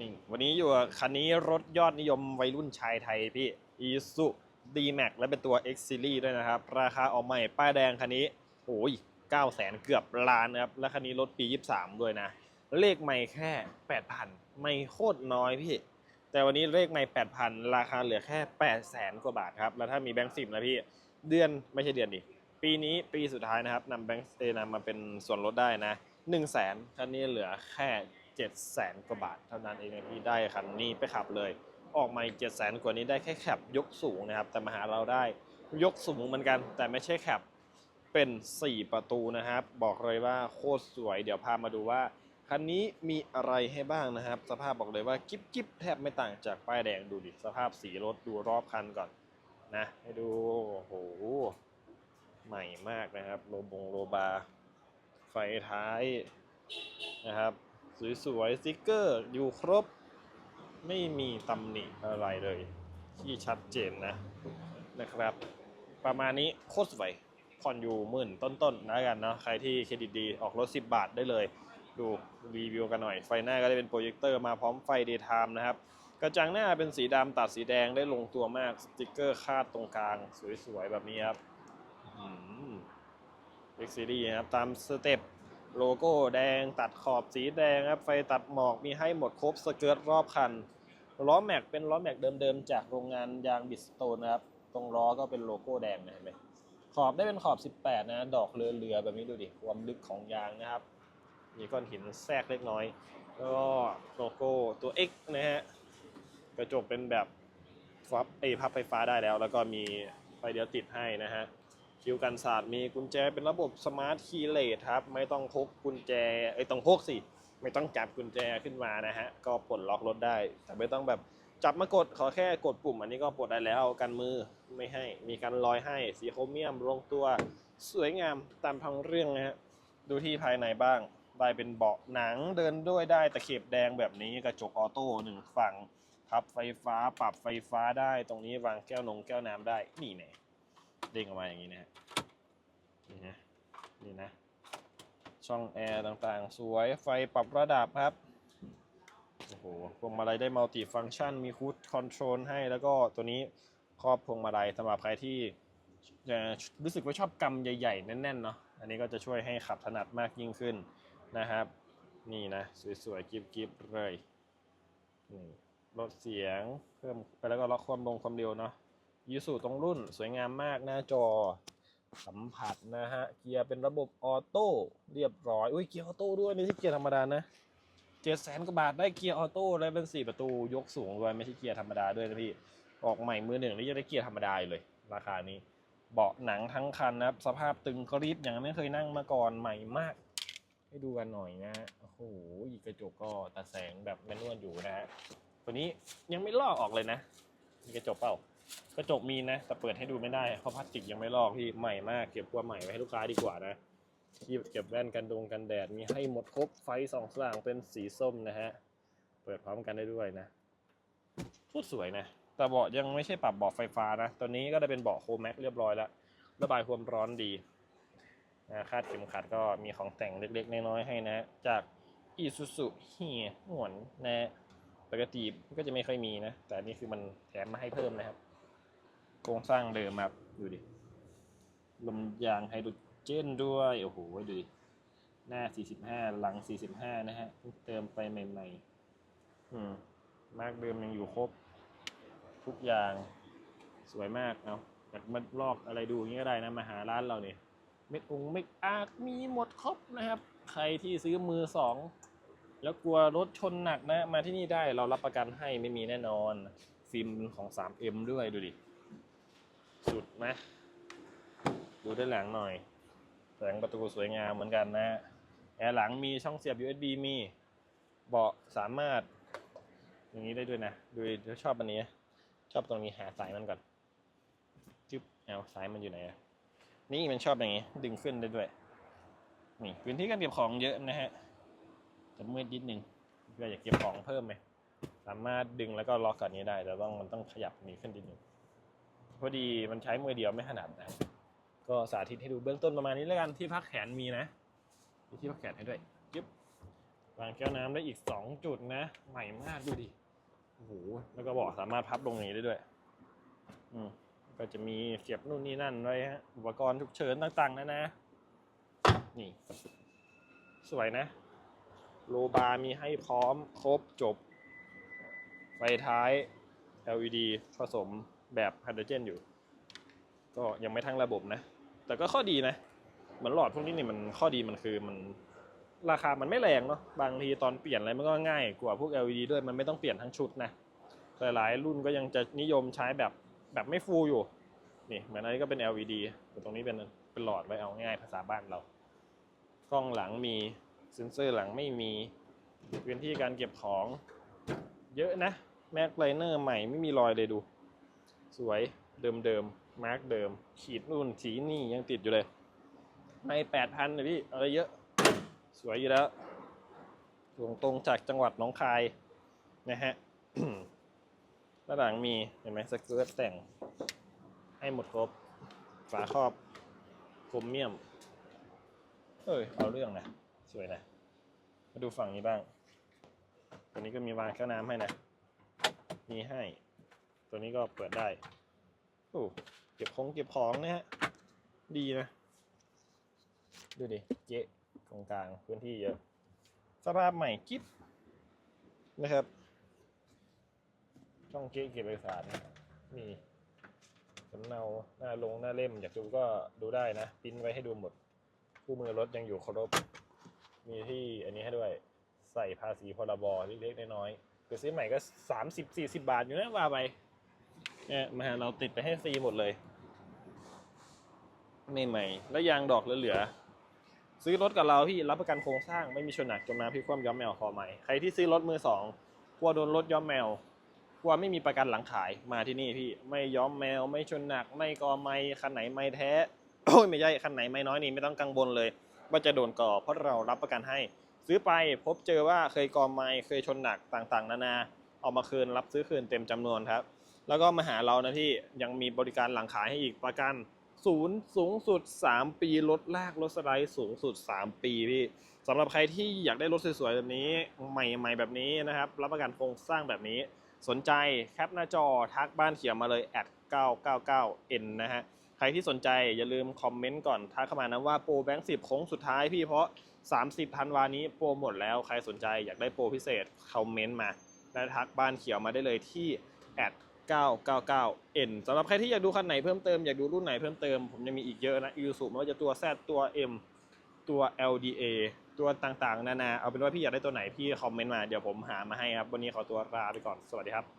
นี่วันนี้อยู่กับคันนี้รถยอดนิยมวัยรุ่นชายไทยพี่ i s u D-Max และเป็นตัว X Series ด้วยนะครับ ราคาออกใหม่ป้ายแดงคันนี้โอ้ย9แสนเกือบล้านนะครับ และคันนี้รถปี 23 ด้วยนะ เลขใหม่แค่ 8,000 ไม่โคตรน้อยพี่ แต่วันนี้เลขใหม่ 8,000 ราคาเหลือแค่ 8 แสนกว่าบาทครับ แล้วถ้ามีแบงค์สิบนะพี่ เดือนไม่ใช่เดือนดิ ปีนี้ปีสุดท้ายนะครับนำแบงค์เอนำมาเป็นส่วนลดได้นะ1 0 0 0 0แสนคันนี้เหลือแค่ 7แสนกว่าบาทเท่านั้นเองนะพี่ได้คันนี้ไปขับเลย ออกมาอีก7แสนกว่านี้ได้แค่แคปยกสูงนะครับ แต่มาหาเราได้ยกสูงเหมือนกัน แต่ไม่ใช่แคปเป็น 4 ประตูนะครับ บอกเลยว่าโคตรสวย เดี๋ยวพามาดูว่าคันนี้มีอะไรให้บ้างนะครับ สภาพบอกเลยว่ากิ๊บกิ๊บแทบไม่ต่างจากป้ายแดงดูดิสภาพสีรถดูรอบคันก่อนนะ ให้ดูโอ้โหใหม่มากนะครับ โลบงโลบา ไฟท้ายนะครับ สวยๆสติกเกอร์อยู่ครบ ไม่มีตำหนิอะไรเลย ที่ชัดเจนนะนะครับ ประมาณนี้โคตรสวยผ่อนอยู่หมื่นต้นๆนะกันเนาะใครที่เครดิตดีออกรถ 10 บาทได้เลย ดูรีวิวกันหน่อย ไฟหน้าก็ได้เป็นโปรเจคเตอร์มาพร้อมไฟ daytime นะครับ กระจังหน้าเป็นสีดำตัดสีแดงได้ลงตัวมากสติกเกอร์คาดตรงกลาง สวยๆ แบบนี้ครับเอ็กซีดีครับ ตามสเต็ป โลโก้แดงตัดขอบสีแดงครับ ไฟตัดหมอกมีให้หมดครบสเกิร์ตรอบคัน ล้อแม็กเป็นล้อแม็กเดิมๆ จากโรงงานยางบิสโตนนะครับ ตรงล้อก็เป็นโลโก้แดงนะเห็นไหมขอบได้เป็นขอบ 18 นะ ดอกเรือเรือๆแบบนี้ดูดิ ความลึกของยางนะครับ มีก้อนหินแทรกเล็กน้อย แล้วก็โลโก้ตัว X นะฮะ กระจกเป็นแบบฟับเอพับไฟฟ้าได้แล้ว แล้วก็มีไฟเดียวติดให้นะฮะ คิวกันศาสตร์มีกุญแจเป็นระบบสมาร์ทคีย์เลสครับ ไม่ต้องพกกุญแจเอ้ต้องพกสิ ไม่ต้องจับกุญแจขึ้นมานะฮะ ก็ปลดล็อกรถได้ แต่ไม่ต้องแบบจับมากดขอแค่กดปุ่ม อันนี้ก็ปลดได้แล้วกันมือไม่ให้มีการลอยให้สีโครเมียมลงตัวสวยงามตามท้งเรื่องนะฮะดูที่ภายในบ้างได้เป็นเบาะหนังเดินด้วยได้ตะเข็บแดงแบบนี้กระจกออโต้หนึ่งฝั่งพับไฟฟ้าปรับไฟฟ้าได้ตรงนี้วางแก้วนงแก้วน้ำได้นี่แน่ เด้งออกมาอย่างนี้นะฮะนี่นะนี่นะ ช่องแอร์ต่างๆ สวยไฟปรับระดับครับ โอ้โหพวงมาลัยได้มัลติฟังก์ชัน มีคูดคอนโทรลให้แล้วก็ตัวนี้ครอบพวงมาลัยสำหรับใครที่รู้สึกว่าชอบกำใหญ่ๆ แน่นๆเนาะอันนี้ก็จะช่วยให้ขับถนัดมากยิ่งขึ้นนะครับ นี่นะ สวยๆกิบๆเลยนี่ลดเสียงเพิ่มไปแล้วก็ล็อกความลงความเร็วเนาะ ยูสุตรงรุ่นสวยงามมากหน้าจอสัมผัสนะฮะ เกียร์เป็นระบบออโต้เรียบร้อย อุ้ยเกียร์ออโต้ด้วยไม่ใช่เกียร์ธรรมดานะเจ็ดแสนกว่าบาทได้เกียร์ออโต้แล้วเป็นสี่ประตูยกสูงด้วยไม่ใช่เกียร์ธรรมดาด้วยนะพี่ ออกใหม่มือหนึ่งนี่จะได้เกียร์ธรรมดาเลย ราคานี้ เบาะหนังทั้งคันนะครับ สภาพตึงกริบอย่างไม่เคยนั่งมาก่อนใหม่มาก ให้ดูกันหน่อยนะโอ้โหกระจกก็ตาแสงแบบแมนนวลอยู่นะฮะตัวนี้ยังไม่ลอกออกเลยนะมีกระจกเปล่า กระจกมีนะ แต่เปิดให้ดูไม่ได้เพราะพลาสติกยังไม่ลอกพี่ใหม่มากเก็บกว่าใหม่ไว้ให้ลูกค้าดีกว่านะที่เก็บแว่นกันดงกันแดดมีให้หมดครบไฟสองสว่างเป็นสีส้มนะฮะเปิดพร้อมกันได้ด้วยนะโคตรสวยนะแต่เบาะยังไม่ใช่ปรับเบาะไฟฟ้านะตัวนี้ก็ได้เป็นเบาะโคแม็กเรียบร้อยแล้วระบายความร้อนดีนะคาดเข็มขัดก็มีของแต่งเล็กๆ น้อยๆให้นะ จากอีซูซูเฮียหวนนะปกติก็จะไม่ค่อยมีนะ แต่นี่คือมันแถมมาให้เพิ่มนะครับ ครงสร้างเดิมครับ ดูดิลมยางไฮโดรเจนด้วย โอ้โห ดูดิ หน้า 45 หลัง 45 นะฮะเพิ่งเติมไปใหม่ๆ อืม มากเดิมยังอยู่ครบ ทุกอย่างสวยมากเอาะอยากมาลอกอะไรดูอย่างนี้ก็ได้นะ มาหาร้านเราเนี่ยเม็ดองเม็ดอาร์คมีหมดครบนะครับ ใครที่ซื้อมือสองแล้วกลัวรถชนหนักนะ มาที่นี่ได้เรารับประกันให้ไม่มีแน่นอน ฟิล์มของ 3M ด้วยดูดิ สุดไหมดูด้านหลังหน่อยแสงประตูสวยงามเหมือนกันนะแอร์หลังมีช่องเสียบ USB มีเบาะสามารถ อย่างนี้ได้ด้วยนะดูชอบอันนี้ ชอบตรงนี้หาสายมันก่อนจึ๊บเอาสายมันอยู่ไหนนี่มันชอบอย่างนี้ ดึงขึ้นได้ด้วย นี่พื้นที่การเก็บของเยอะนะฮะแต่มืดนิดนึงเพื่ออยากเก็บของเพิ่มไหมสามารถดึงแล้วก็ล็อกกับนี้ได้แต่ต้องมันต้องขยับนี้ขึ้นนิดนึง พอดีมันใช้มือเดียวไม่ถนัดนะก็สาธิตให้ดูเบื้องต้นประมาณนี้แล้วกันที่พักแขนมีนะมีที่พักแขนให้ด้วยยึบวางแก้วน้ำได้อีกสองจุดนะ ใหม่มากดูดิโอ้โหแล้วก็บอกสามารถพับลงอย่างนี้ได้ด้วย อืมก็จะมีเสียบนู่นนี่นั่นไว้ฮะอุปกรณ์ฉุกเฉินต่างๆนะนะ นี่ สวยนะ โลบามีให้พร้อมครบจบ ไฟท้าย LED ผสม แบบไฮโดรเจนอยู่ ก็ยังไม่ทั้งระบบนะ แต่ก็ข้อดีนะเหมือนหลอดพวกนี้นี่มันข้อดีมันคือมันราคามันไม่แรงเนาะบางทีตอนเปลี่ยนอะไรมันก็ง่ายกว่าพวก LED ด้วยมันไม่ต้องเปลี่ยนทั้งชุดนะหลายๆรุ่นก็ยังจะนิยมใช้แบบแบบไม่ฟูอยู่ นี่เหมือนอันนี้ก็เป็น LED แต่ตรงนี้เป็นเป็นหลอดไว้เอาง่ายภาษาบ้านเรา กล้องหลังมีเซ็นเซอร์หลังไม่มีพื้นที่การเก็บของ เยอะนะแม็กไลเนอร์ใหม่ไม่มีรอยเลยดู สวยเดิมเดิมมาร์กเดิม ขีดนู่นสีนี่ยังติดอยู่เลย ไม่แปดพันเลยพี่อะไรเยอะ สวยอยู่แล้วตรงตรงจากจังหวัดหนองคายนะฮะด้านหลังมีเห็นไหมสเกิร์ตแต่ง ให้หมดครบ ฝาครอบโครเมียม เอ้ยเอาเรื่องนะ สวยนะ มาดูฝั่งนี้บ้างตัวนี้ก็มีวางแก้วน้ำให้นะ มีให้ ตัวนี้ก็เปิดได้ โอ้เก็บของเก็บของนะฮะ ดีนะ ดูดิ เจ๊ตรงกลางพื้นที่เยอะ สภาพใหม่กิ๊บนะครับ ช่องเก๊เก็บเอกสาร มีสำเนาหน้าลงหน้าเล่ม อยากดูก็ดูได้นะปริ้นไว้ให้ดูหมด คู่มือรถยังอยู่ครบ มีที่อันนี้ให้ด้วย ใส่ภาษีพรบเล็กๆน้อยๆคือซื้อใหม่ก็สามสิบสี่สิบาทอยู่นะว่าไป เนี่ยมาหาเราติดไปให้ฟรีหมดเลยไม่ใหม่แล้วยางดอกเหลือๆซื้อรถกับเราพี่รับประกันโครงสร้างไม่มีชนหนักจมน้ำพลิกคว่ำย้อมแมวคอใหม่ใครที่ซื้อรถมือสองกลัวโดนรถย้อมแมวกลัวไม่มีประกันหลังขายมาที่นี่พี่ไม่ย้อมแมวไม่ชนหนัก ไม่กอไม่คันไหนไม่แท้โอ้ยไม่ใช่คันไหนไม่น้อยนี่ไม่ต้องกังวลเลย ว่าจะโดนก่อเพราะเรารับประกันให้ ซื้อไปพบเจอว่าเคยกอไม่เคยชนหนักต่างๆ นานาเอามาคืนรับซื้อคืนเต็มจำนวนครับ แล้วก็มาหาเรานะที่ยังมีบริการหลังขายให้อีกประกันศูนย์สูงสุด 3 ปีลดลากลดสไลด์สูงสุด 3 ปีพี่สำหรับใครที่อยากได้รถสวยๆแบบนี้ใหม่ๆแบบนี้นะครับรับประกันโครงสร้างแบบนี้สนใจแคปหน้าจอทักบ้านเขียวมาเลยแอด999 n นะฮะใครที่สนใจอย่าลืมคอมเมนต์ก่อนทักเข้ามานะว่าโปรแบงค์สิบโค้งสุดท้ายพี่เพราะ 30ธันวานี้โปรหมดแล้วใครสนใจอยากได้โปรพิเศษคอมเมนต์มา และทักบ้านเขียวมาได้เลยที่แอด 999 n สำหรับใครที่อยากดูคันไหนเพิ่มเติมอยากดูรุ่นไหนเพิ่มเติมผมยังมีอีกเยอะนะอีซูไม่ว่าจะตัว Z ตัว M ตัว LDA ตัวต่างๆ นานา เอาเป็นว่าพี่อยากได้ตัวไหนพี่คอมเมนต์มาเดี๋ยวผมหามาให้ครับ วันนี้ขอตัวลาไปก่อน สวัสดีครับ